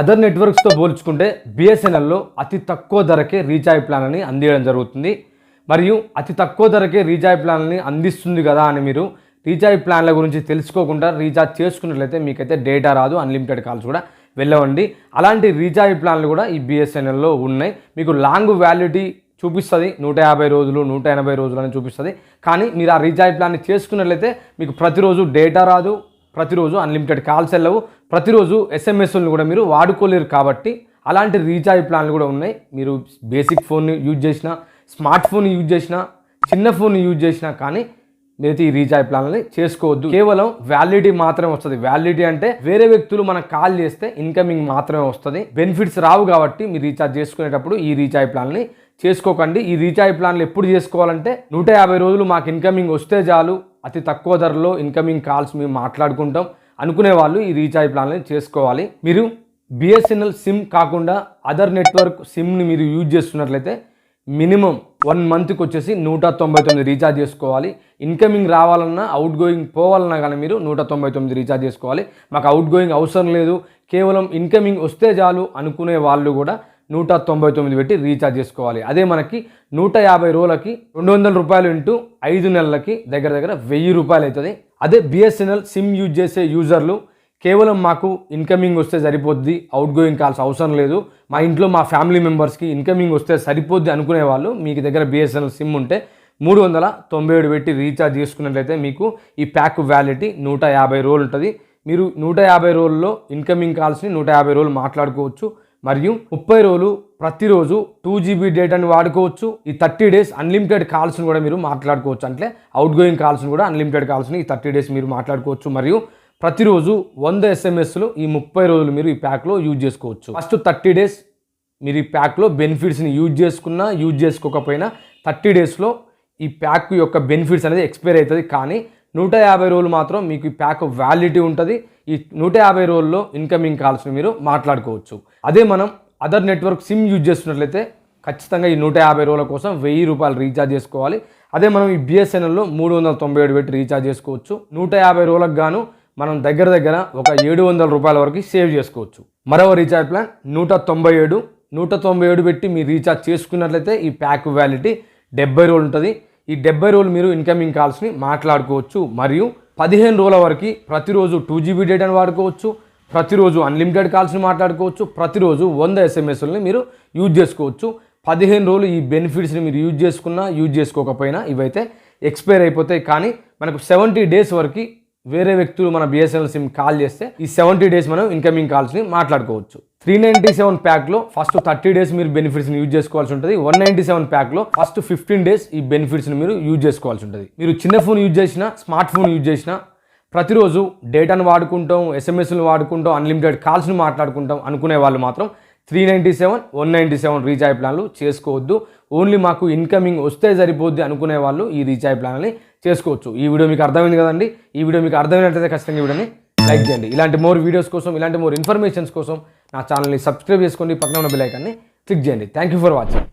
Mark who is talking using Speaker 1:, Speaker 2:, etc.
Speaker 1: Other నెట్వర్క్స్తో పోల్చుకుంటే బిఎస్ఎన్ఎల్లో అతి తక్కువ ధరకే రీఛార్జ్ ప్లాన్ అని అందించడం జరుగుతుంది. మరియు అతి తక్కువ ధరకే రీఛార్జ్ ప్లాన్ని అందిస్తుంది కదా అని మీరు రీఛార్జ్ ప్లాన్ల గురించి తెలుసుకోకుండా రీఛార్జ్ చేసుకున్నట్లయితే మీకైతే డేటా రాదు అన్లిమిటెడ్ కాల్స్ కూడా వెళ్ళవండి. అలాంటి రీఛార్జ్ ప్లాన్లు కూడా ఈ బిఎస్ఎన్ఎల్లో ఉన్నాయి. మీకు లాంగ్ వ్యాలిడిటీ చూపిస్తుంది నూట యాభై రోజులు నూట ఎనభై రోజులు అని చూపిస్తుంది. కానీ మీరు ఆ రీఛార్జ్ ప్లాన్ని చేసుకున్నట్లయితే మీకు ప్రతిరోజు డేటా రాదు ప్రతిరోజు అన్లిమిటెడ్ కాల్స్ వెళ్ళవు ప్రతిరోజు ఎస్ఎంఎస్లను కూడా మీరు వాడుకోలేరు కాబట్టి అలాంటి రీఛార్జ్ ప్లాన్లు కూడా ఉన్నాయి. మీరు బేసిక్ ఫోన్ యూజ్ చేసినా స్మార్ట్ ఫోన్ యూజ్ చేసినా చిన్న ఫోన్ యూజ్ చేసినా కానీ మీరైతే ఈ రీఛార్జ్ ప్లాన్ని చేసుకోవద్దు. కేవలం వ్యాలిడిటీ మాత్రమే వస్తుంది. వ్యాలిడిటీ అంటే వేరే వ్యక్తులు మనకు కాల్ చేస్తే ఇన్కమింగ్ మాత్రమే వస్తుంది. బెనిఫిట్స్ రావు కాబట్టి మీరు రీఛార్జ్ చేసుకునేటప్పుడు ఈ రీఛార్జ్ ప్లాన్ని చేసుకోకండి. ఈ రీఛార్జ్ ప్లాన్లు ఎప్పుడు చేసుకోవాలంటే నూట యాభై రోజులు మాకు ఇన్కమింగ్ వస్తే చాలు. అతి తక్కువ ధరలో ఇన్కమింగ్ కాల్స్ మేము మాట్లాడుకుంటాం. అనుకునే వాళ్ళు ఈ రీఛార్జ్ ప్లాన్ని చేసుకోవాలి. మీరు బిఎస్ఎన్ఎల్ సిమ్ కాకుండా అదర్ నెట్వర్క్ సిమ్ని మీరు యూజ్ చేస్తున్నట్లయితే మినిమం వన్ మంత్కి వచ్చేసి నూట తొంభై తొమ్మిది రీఛార్జ్ చేసుకోవాలి. ఇన్కమింగ్ రావాలన్నా అవుట్ గోయింగ్ పోవాలన్నా కానీ మీరు నూట తొంభై తొమ్మిది రీఛార్జ్ చేసుకోవాలి. మాకు అవుట్ గోయింగ్ అవసరం లేదు. కేవలం ఇన్కమింగ్ వస్తే చాలు అనుకునే వాళ్ళు కూడా నూట తొంభై తొమ్మిది పెట్టి రీఛార్జ్ చేసుకోవాలి. అదే మనకి నూట యాభై రోజులకి రెండు వందల రూపాయలు ఇంటూ ఐదు నెలలకి దగ్గర దగ్గర వెయ్యి రూపాయలు అవుతుంది. అదే బిఎస్ఎన్ఎల్ సిమ్ యూజ్ చేసే యూజర్లు కేవలం మాకు ఇన్కమింగ్ వస్తే సరిపోద్ది అవుట్ గోయింగ్ కాల్స్ అవసరం లేదు. మా ఇంట్లో మా ఫ్యామిలీ మెంబర్స్కి ఇన్కమింగ్ వస్తే సరిపోద్ది అనుకునే వాళ్ళు మీకు దగ్గర బిఎస్ఎన్ఎల్ సిమ్ ఉంటే మూడు వందల తొంభై ఏడు పెట్టి రీఛార్జ్ చేసుకున్నట్లయితే మీకు ఈ ప్యాక్ వ్యాలిటీ నూట యాభై రోజులు ఉంటుంది. మీరు నూట యాభై రోజుల్లో ఇన్కమింగ్ కాల్స్ని నూట యాభై రోజులు మాట్లాడుకోవచ్చు. మరియు ముప్పై రోజులు ప్రతిరోజు టూ జీబీ డేటాని వాడుకోవచ్చు. ఈ థర్టీ డేస్ అన్లిమిటెడ్ కాల్స్ని కూడా మీరు మాట్లాడుకోవచ్చు. అంటే అవుట్ గోయింగ్ కాల్స్ని కూడా అన్లిమిటెడ్ కాల్స్ని ఈ థర్టీ డేస్ మీరు మాట్లాడుకోవచ్చు. మరియు ప్రతిరోజు వంద ఎస్ఎంఎస్లు ఈ ముప్పై రోజులు మీరు ఈ ప్యాక్లో యూజ్ చేసుకోవచ్చు. ఫస్ట్ థర్టీ డేస్ మీరు ఈ ప్యాక్లో బెనిఫిట్స్ని యూజ్ చేసుకున్నా యూజ్ చేసుకోకపోయినా థర్టీ డేస్లో ఈ ప్యాక్ యొక్క బెనిఫిట్స్ అనేది ఎక్స్పైర్ అవుతుంది. కానీ నూట యాభై రోజులు మాత్రం మీకు ఈ ప్యాక్ వ్యాలిడిటీ ఉంటుంది. ఈ నూట యాభై రోజుల్లో ఇన్కమింగ్ కాల్స్ని మీరు మాట్లాడుకోవచ్చు. అదే మనం అదర్ నెట్వర్క్ సిమ్ యూజ్ చేస్తున్నట్లయితే ఖచ్చితంగా ఈ నూట యాభై రోజుల కోసం వెయ్యి రూపాయలు రీఛార్జ్ చేసుకోవాలి. అదే మనం ఈ బిఎస్ఎన్ఎల్లో మూడు వందల తొంభై ఏడు పెట్టి రీఛార్జ్ చేసుకోవచ్చు. నూట యాభై రోజులకు గాను మనం దగ్గర దగ్గర ఒక ఏడు వందల రూపాయల వరకు సేవ్ చేసుకోవచ్చు. మరో రీఛార్జ్ ప్లాన్ నూట తొంభై ఏడు. నూట తొంభై ఏడు పెట్టి మీరు రీఛార్జ్ చేసుకున్నట్లయితే ఈ ప్యాక్ వ్యాలిటీ డెబ్బై రోజులు ఉంటుంది. ఈ డెబ్బై రోజులు మీరు ఇన్కమింగ్ కాల్స్ని మాట్లాడుకోవచ్చు. మరియు పదిహేను రోజుల వరకు ప్రతిరోజు టూ జీబీ డేటాను వాడుకోవచ్చు. ప్రతిరోజు అన్లిమిటెడ్ కాల్స్ని మాట్లాడుకోవచ్చు. ప్రతిరోజు వంద ఎస్ఎంఎస్లని మీరు యూజ్ చేసుకోవచ్చు. పదిహేను రోజులు ఈ బెనిఫిట్స్ని మీరు యూజ్ చేసుకున్నా యూజ్ చేసుకోకపోయినా ఇవైతే ఎక్స్పైర్ అయిపోతాయి. కానీ మనకు సెవెంటీ డేస్ వరకు వేరే వ్యక్తులు మన బిఎస్ఎన్ఎల్ సిమ్ కాల్ చేస్తే ఈ సెవెంటీ డేస్ మనం ఇన్కమింగ్ కాల్స్ని మాట్లాడుకోవచ్చు. త్రీ నైంటీ సెవెన్ ప్యాక్లో ఫస్ట్ థర్టీ డేస్ మీరు బెనిఫిట్స్ని యూజ్ చేసుకోవాల్సి ఉంటుంది. వన్ నైంటీ సెవెన్ ప్యాక్లో ఫస్ట్ ఫిఫ్టీన్ డేస్ ఈ బెనిఫిట్స్ని మీరు యూజ్ చేసుకోవాల్సి ఉంటుంది. మీరు చిన్న ఫోన్ యూజ్ చేసినా స్మార్ట్ ఫోన్ యూజ్ చేసినా ప్రతిరోజు డేటాను వాడుకుంటాం ఎస్ఎంఎస్లు వాడుకుంటాం అన్లిమిటెడ్ కాల్స్ని మాట్లాడుకుంటాం అనుకునే వాళ్ళు మాత్రం three ninety seven one ninety seven recharge ప్లాన్లు చేసుకోవద్దు. ఓన్లీ మాకు ఇన్కమింగ్ వస్తే సరిపోద్ది అనుకునే వాళ్ళు ఈ రీఛార్జ్ ప్లాన్ని చేసుకోవచ్చు. ఈ వీడియో మీకు అర్థమైంది కదండి? ఈ వీడియో మీకు అర్థమైనట్లయితే ఖచ్చితంగా ఈ వీడియోని లైక్ చేయండి. ఇలాంటి మోర్ వీడియోస్ కోసం ఇలాంటి మోర్ ఇన్ఫర్మేషన్స్ కోసం నా ఛానల్ని సబ్స్క్రైబ్ చేసుకోండి. పక్కన ఉన్న బెల్ ఐకాన్ని క్లిక్ చేయండి. Thank you for watching